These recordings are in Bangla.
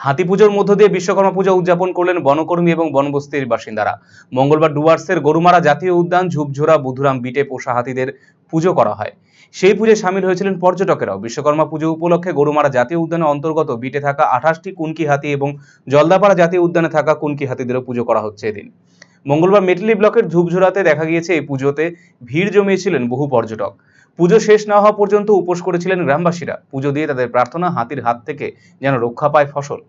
হাতি পুজোর মধ্য দিয়ে বিশ্বকর্মা পূজা উদযাপন করলেন বনকর্মী এবং বনবস্তির বাসিন্দারা। মঙ্গলবার ডুয়ার্সের গরুমারা জাতীয় উদ্যান ঝুপঝোরা বুধুরাম বিটে পোষা হাতিদের পুজো করা হয়। সেই পুজোয় সামিল হয়েছিলেন পর্যটকেরাও। বিশ্বকর্মা পুজো উপলক্ষে গরুমারা জাতীয় উদ্যানের অন্তর্গত বিটে থাকা আঠাশটি কুনকি হাতি এবং জলদাপাড়া জাতীয় উদ্যানে থাকা কুনকি হাতিদেরও পুজো করা হচ্ছে এদিন। মঙ্গলবার মেটলি ব্লকের ঝুপঝোরাতে দেখা গিয়েছে এই পুজোতে ভিড় জমিয়েছিলেন বহু পর্যটক। পুজো শেষ না হওয়া পর্যন্ত উপোস করেছিলেন গ্রামবাসীরা। পুজো দিয়ে তাদের প্রার্থনা হাতির হাত থেকে যেন রক্ষা পায় ফসল।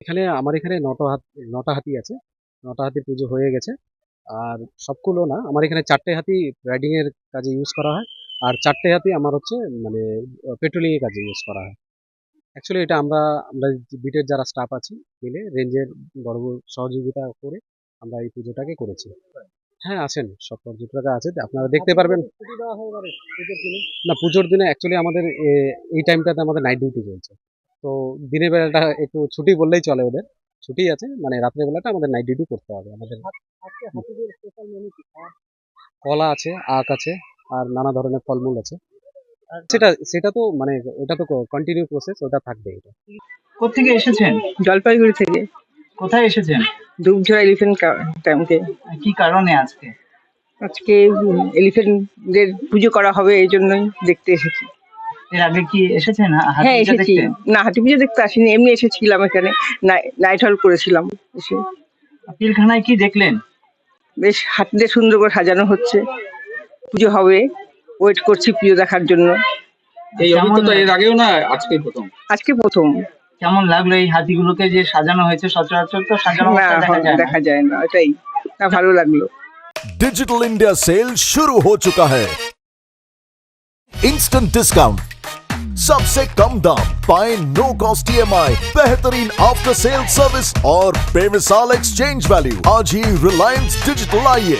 এখানে আমার এখানে নটা হাত, নটা হাতি আছে। নটা হাতি পুজো হয়ে গেছে। আর সবগুলো না, আমার এখানে চারটে হাতি রাইডিং এর কাজে ইউজ করা হয়। আর চারটে হাতি আমার হচ্ছে মানে পেট্রোলিং এর কাজে ইউজ করা হয়। অ্যাকচুয়ালি এটা আমরা আমরা বিটের যারা স্টাফ আছি মিলে রেঞ্জের বড় বড় সহযোগিতা করে আমরা এই পুজোটাকে করেছি। হ্যাঁ আছেন সব পর্যটকরা আছে। আপনারা দেখতে পারবেন। না পুজোর দিনে অ্যাকচুয়ালি আমাদের এই টাইমটাতে আমাদের নাইট ডিউটি চলছে তো দিনের বেলাটা একটু ছুটি বললেই চলে ওদের। ছুটি আছে মানে রাত্রের বেলাটা আমাদের নাইট ডিউটি করতে হবে। আমাদের কলা আছে আখ আছে আর নানা ধরনের ফলমূল আছে। সেটা সেটা তো মানে ওটা তো কন্টিনিউ প্রসেস ওটা থাকবে এটা। কোথেকে এসেছেন? জলপাইগুড়ি থেকে। কোথায় এসেছেন? দুবঝরা এলিফেন্ট ক্যাম্পে কি কারণে আজকে? আজকে এলিফেন্টদের পুজো করা হবে এই জন্যই দেখতে এসেছি। এর আগে কি এসেছেন? হ্যাঁ এসেছি। না হাতি পুজো দেখতে আসিনি এমনি এসেছিলাম এখানে। নাইট হল করেছিলাম এসে। পিলখানায় কি দেখলেন? বেশ হাতিদের সুন্দর করে সাজানো হচ্ছে। পুজো হবে। ওয়েট করছি পুজো দেখার জন্য এই কেমন অভিজ্ঞতা এর লাগে? আগেও না আজকেই প্রথম আজকে প্রথম কেমন লাগলো এই হাতিগুলোকে যে সাজানো হয়েছে সচরাচর তো সাজানো না অবস্থায় দেখা যায় না। দেখা যায় না এটাই না ভালো লাগলো डिजिटल इंडिया सेल शुरू हो चुका है इंस्टेंट डिस्काउंट सबसे कम दाम पाए नो कॉस्ट ईएमआई बेहतरीन आफ्टर सेल सर्विस और बेमिसाल एक्सचेंज वैल्यू आज ही रिलायंस डिजिटल आइए